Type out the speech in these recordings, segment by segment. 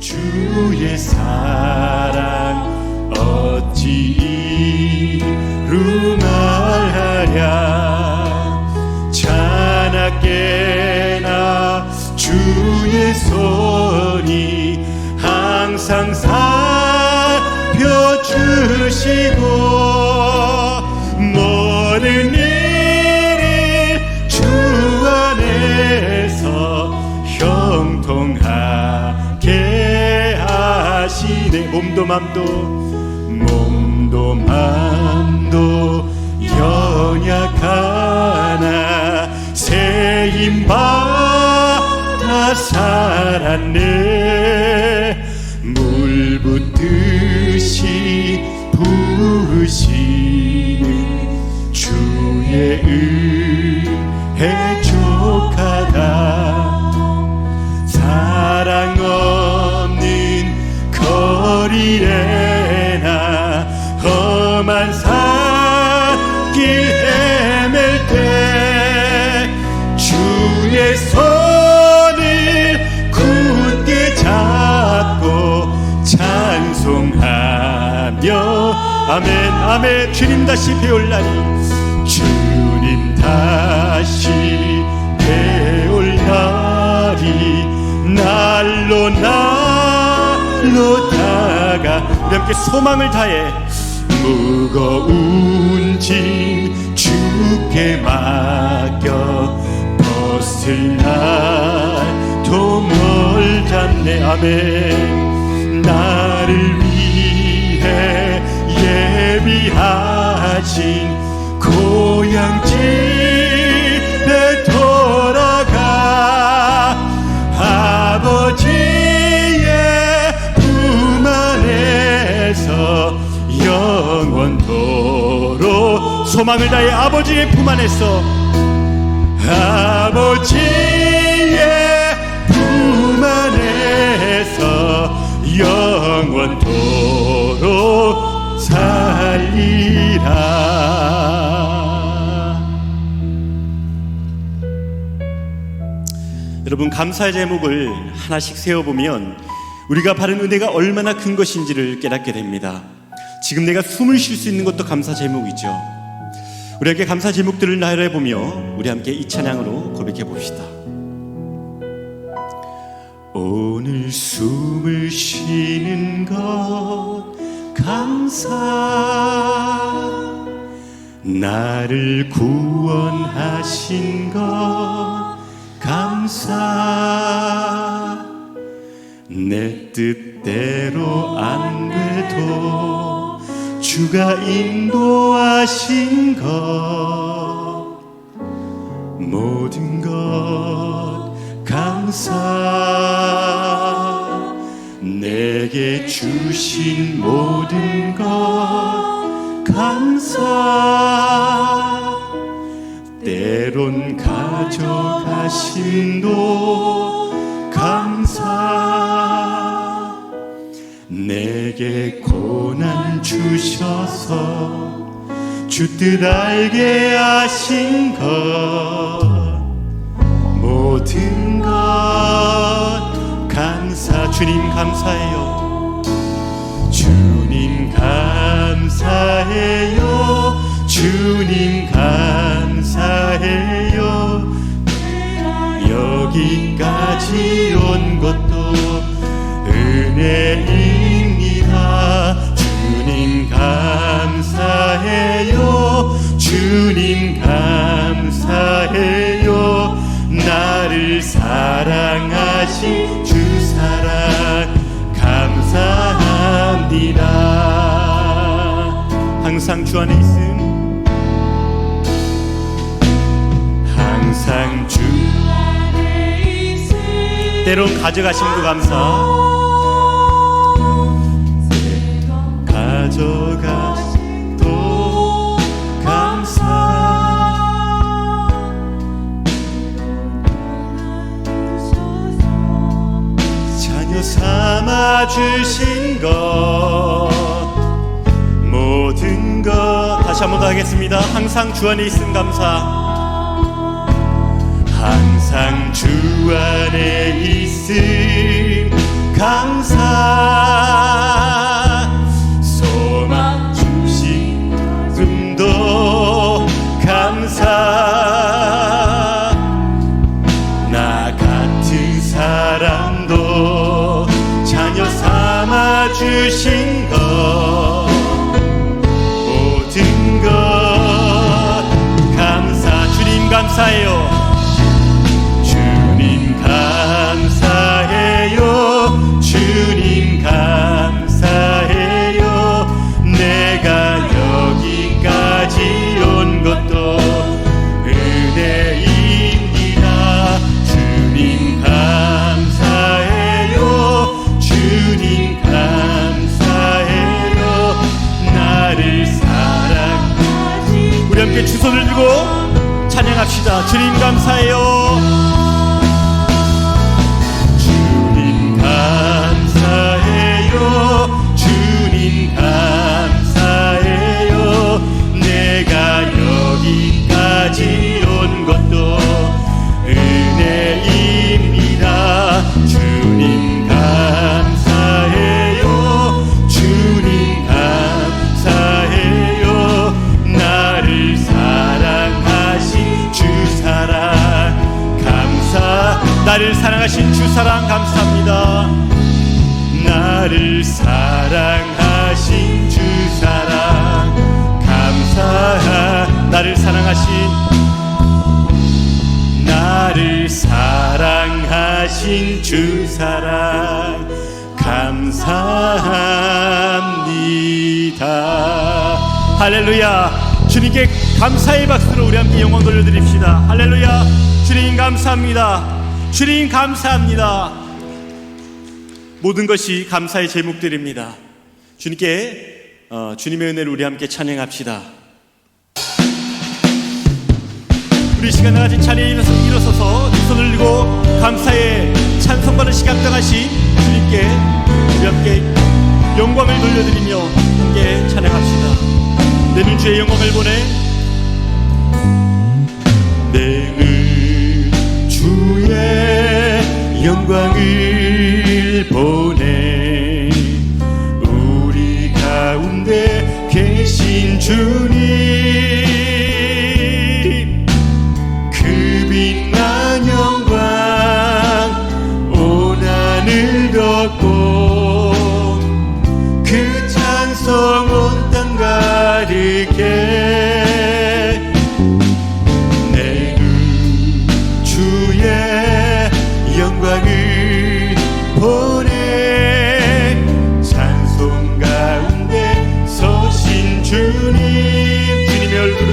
주의 사랑 어찌 이루 말하랴? 자나깨나 주의 손이 항상 살펴주시고 맘도 몸도 맘도 연약하나. 새힘 받아 살았네. 물 붓듯이 부으시는 주의 은 거리에나 험한 산길 헤맬 때 주의 손을 굳게 잡고 찬송하며 아멘 아멘. 주님 다시 배울 날이 주님 다시 배울 날이 날로 날로 다 가 우리 함께 소망을 다해 무거운 짐 주께 맡겨 벗을 날도 멀잖네. 아멘. 나를 위해 예비하신 고향 집 소망을 다해 아버지의 품 안에서 아버지의 품 안에서 영원토록 살리라. 여러분 감사의 제목을 하나씩 세워보면 우리가 받은 은혜가 얼마나 큰 것인지를 깨닫게 됩니다. 지금 내가 숨을 쉴 수 있는 것도 감사 제목이죠 우리에게 감사 제목들을 나열해 보며 우리 함께 이 찬양으로 고백해 봅시다. 오늘 숨을 쉬는 것 감사 나를 구원하신 것 감사 내 뜻대로 안 돼도 주가 인도하신 것 모든 것 감사. 내게 주신 모든 것 감사. 때론 가져가신 도 내게 고난 주셔서 주 뜻 알게 하신 것 모든 것 감사 주님 감사해요. 주님 감사해요. 주님 감사해요 주 안에 있음. 항상 주 때론 가져가신 그 감사. 가져가신 또 감사. 자녀 삼아 주신 것 다시 한번 더 하겠습니다. 항상 주 안에 있음 감사. 항상 주 안에 있음 감사 감사해요 시다. 주님 감사해 나를 사랑하신 주 사랑 감사합니다. 나를 사랑하신 주 사랑 감사 나를 사랑하신 나를 사랑하신 주 사랑 감사합니다. 할렐루야. 주님께 감사의 박수로 우리 함께 영광 돌려드립시다. 할렐루야. 주님 감사합니다. 주님 감사합니다. 모든 것이 감사의 제목들입니다. 주님께 어, 주님의 은혜를 우리 함께 찬양합시다. 우리 시간 나가진 자리에 일어서, 일어서서 두 손을 들고 감사의 찬송받을 시간 당하신 주님께 우리 함께 영광을 돌려드리며 함께 찬양합시다. 내는 주의 영광을 보내 주님 주님의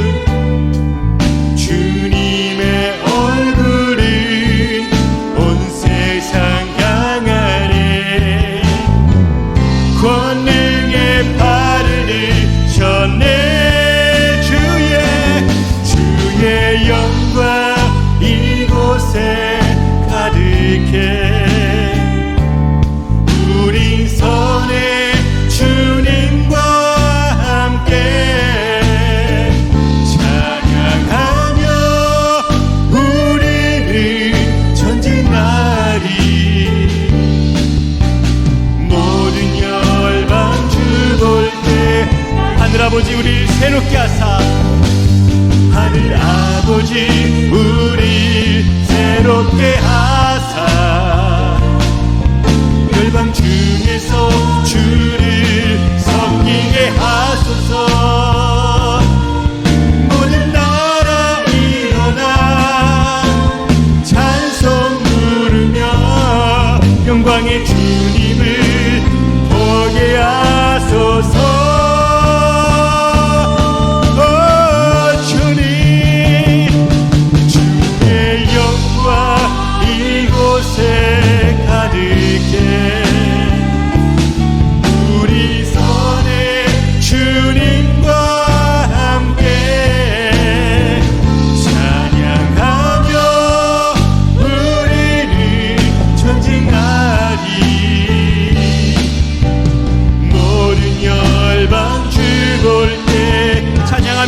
주님의 얼굴은 온 세상 향하네 권능의 발을 전해 주의 주의 영광 이곳에 가득해 아버지 우리를 새롭게 하사 하늘 아버지 우리 새롭게 하사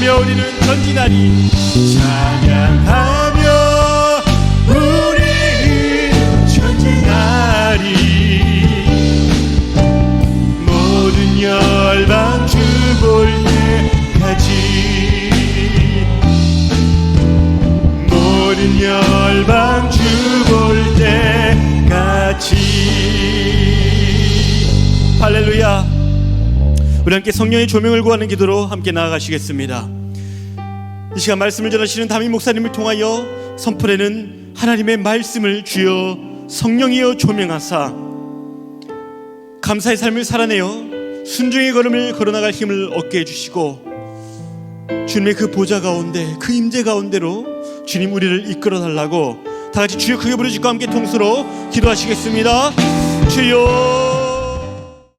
주여 우리는 전진하리. 찬양하며 우리는 전진하리. 모든 열방 주 볼 때까지. 모든 열방 주 볼 때까지. 할렐루야. 우리 함께 성령의 조명을 구하는 기도로 함께 나아가시겠습니다. 이 시간 말씀을 전하시는 담임 목사님을 통하여 선포되는 하나님의 말씀을 주여 성령이여 조명하사 감사의 삶을 살아내어 순종의 걸음을 걸어나갈 힘을 얻게 해주시고 주님의 그 보좌 가운데 그 임재 가운데로 주님 우리를 이끌어 달라고 다 같이 주여 크게 부르짖고 함께 통수로 기도하시겠습니다. 주여